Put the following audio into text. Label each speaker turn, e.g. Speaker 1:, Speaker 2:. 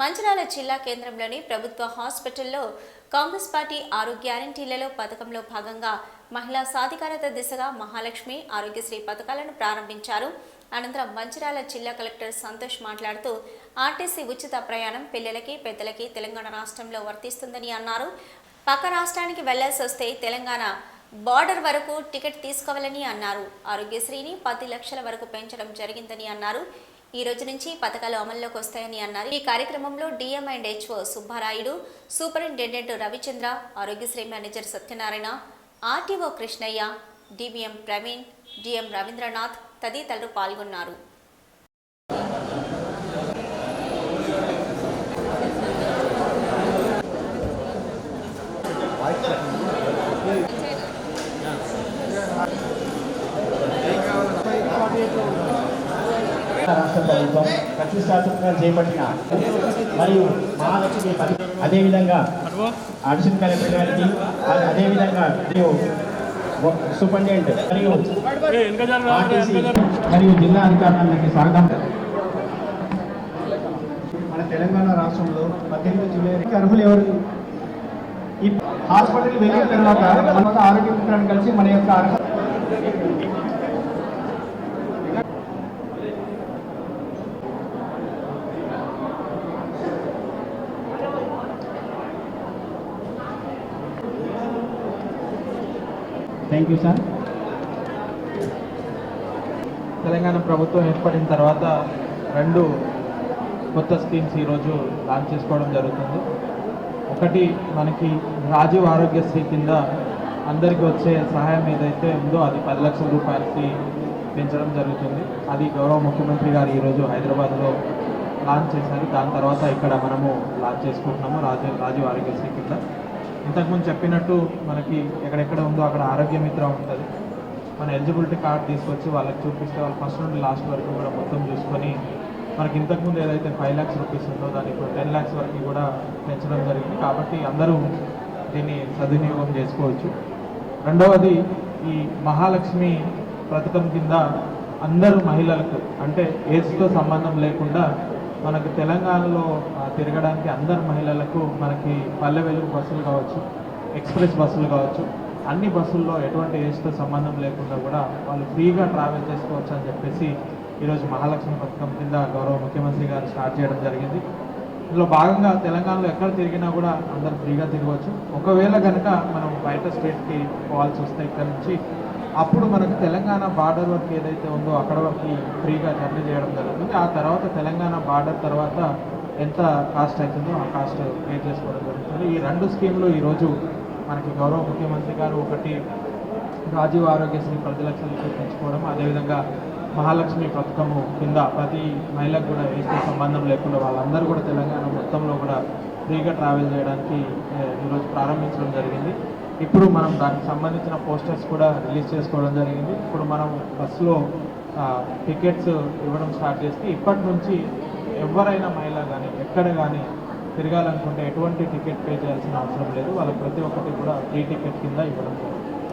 Speaker 1: మంచిరాల జిల్లా కేంద్రంలోని ప్రభుత్వ హాస్పిటల్లో కాంగ్రెస్ పార్టీ ఆరోగ్య గ్యారంటీలలో పథకంలో భాగంగా మహిళా సాధికారత దిశగా మహాలక్ష్మి ఆరోగ్యశ్రీ పథకాలను ప్రారంభించారు. అనంతరం మంచిరాల జిల్లా కలెక్టర్ సంతోష్ మాట్లాడుతూ ఆర్టీసీ ఉచిత ప్రయాణం పిల్లలకి పెద్దలకి తెలంగాణ రాష్ట్రంలో వర్తిస్తుందని అన్నారు. పక్క రాష్ట్రానికి వెళ్ళాల్సి వస్తే తెలంగాణ బార్డర్ వరకు టికెట్ తీసుకోవాలని అన్నారు. ఆరోగ్యశ్రీని పది లక్షల వరకు పెంచడం జరిగిందని అన్నారు. ఈ రోజు నుంచి పథకాలు అమల్లోకి వస్తాయని అన్నారు. ఈ కార్యక్రమంలో DM and HO Subbarayudu superintendent Ravichandra Aarogyasri manager Satyanarayana RTO Krishnaiah DBM Praveen DM Ravindranath తదితరులు పాల్గొన్నారు.
Speaker 2: రాష్ట్ర ప్రభుత్వం ప్రతిష్టాత్మకంగా చేపట్టిన మరియు మహాలక్ష్మి పథకం అదేవిధంగా అడిషన్ కలెక్టర్ గారికి అదేవిధంగా మరియు సూపరింటెండెంట్ మరియు మరియు జిల్లా అధికారులందరికీ స్వాగతం. మన తెలంగాణ రాష్ట్రంలో పద్దెనిమిది జిల్లాకి అర్హులు ఎవరు? ఈ హాస్పిటల్ వెళ్ళిన తర్వాత మన ఆరోగ్య మిత్రాన్ని కలిసి మన యొక్క అర్హత థ్యాంక్ యూ సార్
Speaker 3: తెలంగాణ ప్రభుత్వం ఏర్పడిన తర్వాత రెండు కొత్త స్కీమ్స్ ఈరోజు లాంచ్ చేసుకోవడం జరుగుతుంది. ఒకటి మనకి రాజీవ్ ఆరోగ్యశ్రీ కింద అందరికీ వచ్చే సహాయం ఏదైతే ఉందో అది పది లక్షల రూపాయలకి పెంచడం జరుగుతుంది. అది గౌరవ ముఖ్యమంత్రి గారు ఈరోజు హైదరాబాద్లో లాంచ్ చేశారు. దాని తర్వాత ఇక్కడ మనము లాంచ్ చేసుకుంటున్నాము. రాజీవ్ రాజీవ్ ఆరోగ్యశ్రీ కింద. ఇంతకుముందు చెప్పినట్టు మనకి ఎక్కడెక్కడ ఉందో అక్కడ ఆరోగ్య మిత్ర ఉంటుంది. మన ఎలిజిబిలిటీ కార్డ్ తీసుకొచ్చి వాళ్ళకి చూపిస్తే వాళ్ళు ఫస్ట్ నుండి లాస్ట్ వరకు కూడా మొత్తం చూసుకొని మనకి ఇంతకుముందు ఏదైతే ఫైవ్ ల్యాక్స్ రూపీస్ ఉందో దాన్ని ఇప్పుడు టెన్ ల్యాక్స్ వరకు కూడా పెంచడం జరిగింది. కాబట్టి అందరూ దీన్ని సద్వినియోగం చేసుకోవచ్చు. రెండవది ఈ మహాలక్ష్మి పథకం కింద అందరూ మహిళలకు అంటే ఏజ్తో సంబంధం లేకుండా మనకు తెలంగాణలో తిరగడానికి అందరు మహిళలకు మనకి పల్లె వెలుగు బస్సులు కావచ్చు ఎక్స్ప్రెస్ బస్సులు కావచ్చు అన్ని బస్సుల్లో ఎటువంటి ఏజ్తో సంబంధం లేకుండా కూడా వాళ్ళు ఫ్రీగా ట్రావెల్ చేసుకోవచ్చు అని చెప్పేసి ఈరోజు మహాలక్ష్మి పథకం కింద గౌరవ ముఖ్యమంత్రి గారు స్టార్ట్ చేయడం జరిగింది. ఇందులో భాగంగా తెలంగాణలో ఎక్కడ తిరిగినా కూడా అందరు ఫ్రీగా తిరగవచ్చు. ఒకవేళ కనుక మనం బయట స్టేట్కి పోవాల్సి వస్తే ఇక్కడ నుంచి అప్పుడు మనకు తెలంగాణ బార్డర్ వరకు ఏదైతే ఉందో అక్కడ వరకు ఫ్రీగా జర్నీ చేయడం జరుగుతుంది. ఆ తర్వాత తెలంగాణ బార్డర్ తర్వాత ఎంత కాస్ట్ అవుతుందో ఆ కాస్ట్ పే చేసుకోవడం జరుగుతుంది. ఈ రెండు స్కీమ్లు ఈరోజు మనకి గౌరవ ముఖ్యమంత్రి గారు ఒకటి రాజీవ్ ఆరోగ్యశ్రీ పది లక్షలు పెంచుకోవడం అదేవిధంగా మహాలక్ష్మి పథకము కింద ప్రతి మహిళకు కూడా వేస్తే సంబంధం లేకుండా వాళ్ళందరూ కూడా తెలంగాణ మొత్తంలో కూడా ఫ్రీగా ట్రావెల్ చేయడానికి ఈరోజు ప్రారంభించడం జరిగింది. ఇప్పుడు మనం దానికి సంబంధించిన పోస్టర్స్ కూడా రిలీజ్ చేసుకోవడం జరిగింది. ఇప్పుడు మనం బస్సులో టికెట్స్ ఇవ్వడం స్టార్ట్ చేస్తే ఇప్పటి నుంచి ఎవరైనా మహిళ కానీ ఎక్కడ కానీ తిరగాలనుకుంటే ఎటువంటి టికెట్ పే చేయాల్సిన అవసరం లేదు. వాళ్ళకి ప్రతి ఒక్కటి కూడా ఫ్రీ టికెట్ కింద ఇవ్వడం జరుగుతుంది.